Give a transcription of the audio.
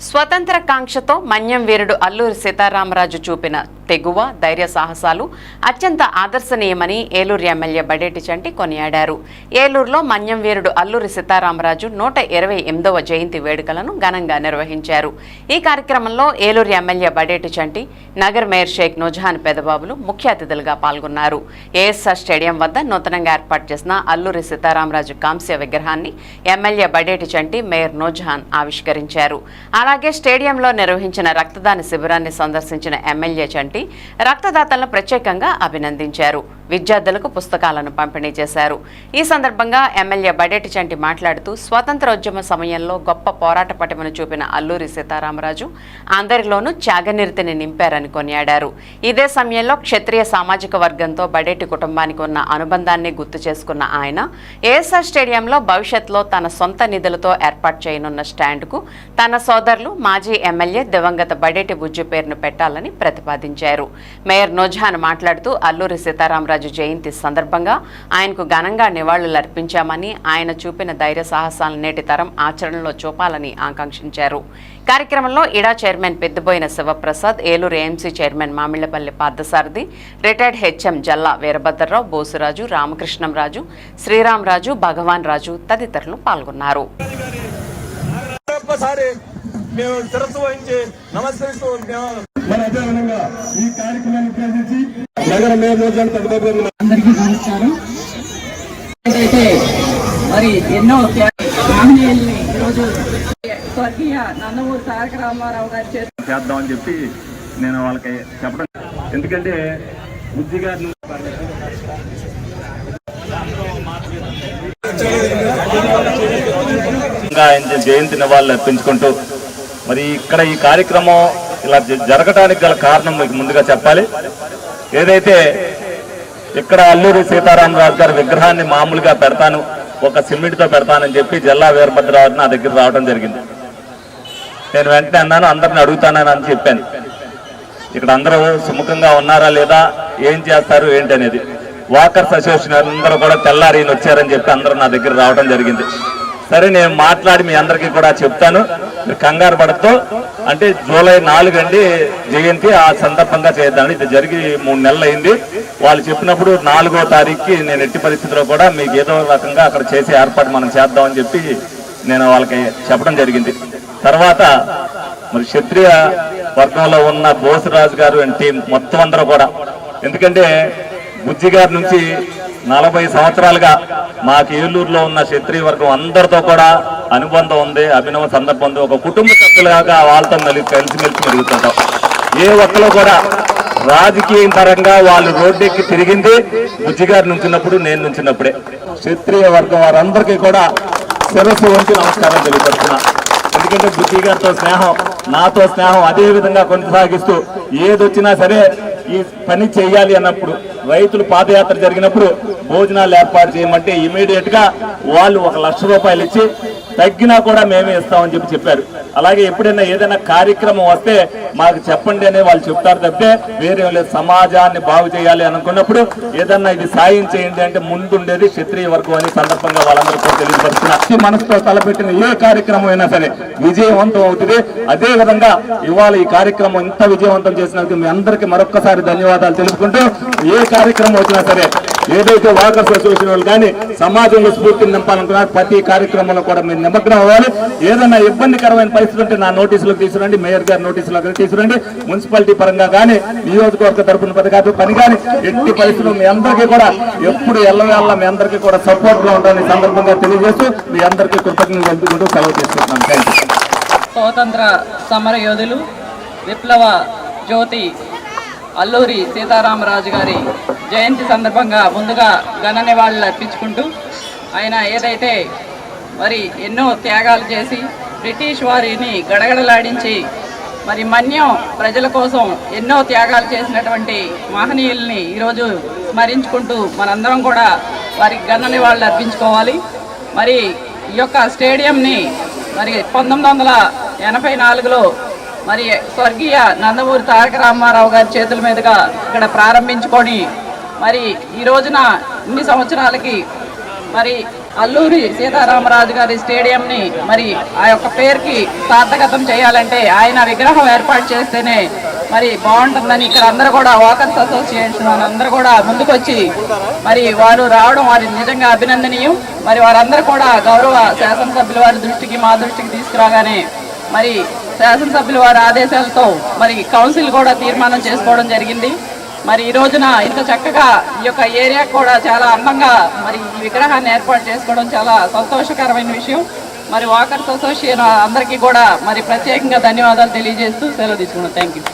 స్వతంత్ర కాంక్షతో మన్యం వీరుడు అల్లూరి సీతారామరాజు చూపిన తెగువ ధైర్య సాహసాలు అత్యంత ఆదర్శనీయమని ఏలూరు ఎమ్మెల్యే బడేటి చంటి కొనియాడారు. ఏలూరులో మన్యం వీరుడు అల్లూరి సీతారామరాజు నూట ఇరవై ఎనిమిదవ జయంతి వేడుకలను ఘనంగా నిర్వహించారు. ఈ కార్యక్రమంలో ఏలూరు ఎమ్మెల్యే బడేటి చంటి నగర్ మేయర్ షేక్ నుజహాన్ పెదబాబులు ముఖ్య అతిథులుగా పాల్గొన్నారు. ఏఎస్ఆర్ స్టేడియం వద్ద నూతనంగా ఏర్పాటు చేసిన అల్లూరి సీతారామరాజు కాంస్య విగ్రహాన్ని ఎమ్మెల్యే బడేటి చంటి మేయర్ నూజహాన్ ఆవిష్కరించారు. అలాగే స్టేడియంలో నిర్వహించిన రక్తదాన శిబిరాన్ని సందర్శించిన ఎమ్మెల్యే చంటి రక్తదాతలను ప్రత్యేకంగా అభినందించారు. విద్యార్థులకు పుస్తకాలను పంపిణీ చేశారు. ఈ సందర్భంగా ఎమ్మెల్యే బడేటి చంటి మాట్లాడుతూ స్వాతంత్రోద్యమ సమయంలో గొప్ప పోరాట పటిమను చూపిన అల్లూరి సీతారామరాజు అందరిలోనూ త్యాగనిరతిని నింపారని కొనియాడారు. ఇదే సమయంలో క్షత్రియ సామాజిక వర్గంతో బడేటి కుటుంబానికి ఉన్న అనుబంధాన్ని గుర్తు చేసుకున్న ఆయన ఏఎస్ఆర్ స్టేడియంలో భవిష్యత్తులో తన సొంత నిధులతో ఏర్పాటు చేయనున్న స్టాండ్కు తన సోదరులు మాజీ ఎమ్మెల్యే దివంగత బడేటి బుజ్జు పేరును పెట్టాలని ప్రతిపాదించారు. మేయర్ నోజాన్ మాట్లాడుతూ అల్లూరి సీతారామరాజు జయంతి సందర్భంగా ఆయనకు ఘనంగా నివాళులు అర్పించామని ఆయన చూపిన ధైర్య సాహసాలను నేటి తరం ఆచరణలో చూపాలని ఆకాంక్షించారు. కార్యక్రమంలో ఇడా chairman Peddaboina Shivaprasad Eluru AMC chairman Mamillapalli Parthasarathi retired HM Jalla Veerabhadrarao Bosuraju Ramakrishnamraju Sriramaraju Bhagavan Raju తదితరులు పాల్గొన్నారు. మేము శిరస్సు వహించి నమస్కరిస్తూ మరి అదేవిధంగా ఈ కార్యక్రమాన్ని ఉద్దేశించి నగర అందరికీ నమస్కారం. మరి ఎన్నో ఈరోజు స్వర్గీయ నందమూరి తారక రామారావు గారి చేతి చేద్దామని చెప్పి నేను వాళ్ళకి చెప్పడం. ఎందుకంటే బుద్ధి గారిని ఇంకా ఆయన జయంతి నివాళులు అర్పించుకుంటూ మరి ఇక్కడ ఈ కార్యక్రమం ఇలా జరగటానికి గల కారణం మీకు ముందుగా చెప్పాలి. ఏదైతే ఇక్కడ అల్లూరి సీతారామరాజు గారి విగ్రహాన్ని మామూలుగా పెడతాను ఒక సిమెంట్తో పెడతానని చెప్పి జల్లా వీరభద్రరావు నా దగ్గర రావడం జరిగింది. నేను వెంటనే అన్నాను అందరిని అడుగుతానని అని చెప్పాను. ఇక్కడ అందరూ సుముఖంగా ఉన్నారా లేదా ఏం చేస్తారు ఏంటి అనేది వాకర్స్ అసోసియేషన్ అందరూ కూడా తెల్లారి వచ్చారని చెప్పి అందరూ నా దగ్గర రావడం జరిగింది. సరే నేను మాట్లాడి మీ అందరికీ కూడా చెప్తాను. మీరు కంగారు పడతో అంటే జూలై నాలుగు అండి జయంతి. ఆ సందర్భంగా చేద్దాం ఇది జరిగి మూడు నెలలు అయింది. వాళ్ళు చెప్పినప్పుడు నాలుగో తారీఖుకి నేను ఎట్టి పరిస్థితిలో కూడా మీకు ఏదో రకంగా అక్కడ చేసే ఏర్పాటు మనం చేద్దామని చెప్పి నేను వాళ్ళకి చెప్పడం జరిగింది. తర్వాత మరి క్షత్రియ వర్గంలో ఉన్న బోసరాజు గారు అండ్ టీం మొత్తం అందరూ కూడా. ఎందుకంటే బుజ్జి గారి నుంచి నలభై సంవత్సరాలుగా మాకు ఏలూరులో ఉన్న క్షత్రియ వర్గం అందరితో కూడా అనుబంధం ఉంది అభినవ సందర్భం ఉంది. ఒక కుటుంబ సభ్యులుగా వాళ్ళతో మళ్ళీ కలిసిమెలిసి పెరుగుతుంటాం ఏ ఒక్కరు కూడా రాజకీయ పరంగా వాళ్ళు రోడ్డెక్కి తిరిగింది బుజ్జిగారు నుంచినప్పుడు నేను నుంచినప్పుడే. క్షత్రియ వర్గం వారందరికీ కూడా శిరస్సు వంటి నమస్కారం తెలియపరుస్తున్నా. ఎందుకంటే బుజ్జిగారితో స్నేహం నాతో స్నేహం అదే విధంగా కొనసాగిస్తూ ఏదొచ్చినా సరే ఈ పని చేయాలి అన్నప్పుడు రైతులు పాదయాత్ర జరిగినప్పుడు భోజనాలు ఏర్పాటు చేయమంటే ఇమీడియట్గా వాళ్ళు ఒక లక్ష రూపాయలు ఇచ్చి తగ్గినా కూడా మేమే ఇస్తామని చెప్పి చెప్పారు. అలాగే ఎప్పుడైనా ఏదైనా కార్యక్రమం వస్తే మాకు చెప్పండి అని వాళ్ళు చెప్తారు తప్పితే వేరే లేదు సమాజాన్ని బాగు చేయాలి అనుకున్నప్పుడు ఏదన్నా ఇది సాయం చేయండి అంటే ముందుండేది క్షత్రియ వర్గం అని సందర్భంగా వాళ్ళందరికీ కూడా తెలియపరుస్తున్నా మనసుతో తలపెట్టిన ఏ కార్యక్రమం అయినా సరే విజయవంతం అవుతుంది. అదే విధంగా ఇవాళ ఈ కార్యక్రమం ఇంత విజయవంతం చేసినందుకు మీ అందరికీ మరొక్కసారి ధన్యవాదాలు తెలుపుకుంటూ ఏ కార్యక్రమం వచ్చినా సరే ఏదైతే వాకర్స్ అసోసియేషన్ వాళ్ళు కానీ సమాజంలో స్ఫూర్తిని నింపాలనుకున్నారు ప్రతి కార్యక్రమంలో కూడా మీరు నిమగ్నం అవ్వాలి. ఏదైనా ఇబ్బందికరమైన పరిస్థితి ఉంటే నా నోటీసులకు తీసుకురండి మేయర్ గారి నోటీసులకు తీసుకురండి. మున్సిపాలిటీ పరంగా కానీ నియోజకవర్గ తరపున పథకాలు పని కానీ ఎట్టి పరిస్థితులు మీ అందరికీ కూడా ఎప్పుడు ఎల్లవేళ్ళ మీ అందరికీ కూడా సపోర్ట్గా ఉండాలని సందర్భంగా తెలియజేస్తూ మీ అందరికీ కృతజ్ఞతలు తెలుపుకుంటూ సెలవు తీసుకుంటున్నాను. థ్యాంక్ స్వాతంత్ర సమర యోధులు విప్లవ జ్యోతి అల్లూరి సీతారామరాజు గారి జయంతి సందర్భంగా ముందుగా ఘన నివాళులు అర్పించుకుంటూ ఆయన ఏదైతే మరి ఎన్నో త్యాగాలు చేసి బ్రిటిష్ వారిని గడగడలాడించి మరి మన్యం ప్రజల కోసం ఎన్నో త్యాగాలు చేసినటువంటి మహనీయుల్ని ఈరోజు స్మరించుకుంటూ మనందరం కూడా వారికి ఘన నివాళులు అర్పించుకోవాలి. మరి ఈ యొక్క స్టేడియంని మరి పంతొమ్మిది వందల ఎనభై నాలుగులో మరి స్వర్గీయ నందమూరి తారక రామారావు గారి చేతుల మీదుగా ఇక్కడ ప్రారంభించుకొని మరి ఈ రోజున ఇన్ని సంవత్సరాలకి మరి అల్లూరి సీతారామరాజు గారి స్టేడియంని మరి ఆ యొక్క పేరుకి సార్థకతం చేయాలంటే ఆయన విగ్రహం ఏర్పాటు చేస్తేనే మరి బాగుంటుందని ఇక్కడ అందరూ కూడా వాకర్స్ అసోసియేషన్ అందరూ కూడా ముందుకొచ్చి మరి వారు రావడం వారి నిజంగా అభినందనీయం. మరి వారందరూ కూడా గౌరవ శాసనసభ్యుల వారి దృష్టికి మా దృష్టికి తీసుకురాగానే మరి శాసనసభ్యుల వారి ఆదేశాలతో మరి కౌన్సిల్ కూడా తీర్మానం చేసుకోవడం జరిగింది. మరి ఈ రోజున ఇంత చక్కగా ఈ యొక్క ఏరియా కూడా చాలా అందంగా మరి ఈ విగ్రహాన్ని ఏర్పాటు చేసుకోవడం చాలా సంతోషకరమైన విషయం. మరి వాకర్స్ అసోసియేషన్ అందరికీ కూడా మరి ప్రత్యేకంగా ధన్యవాదాలు తెలియజేస్తూ సెలవు తీసుకున్నాం థ్యాంక్ యూ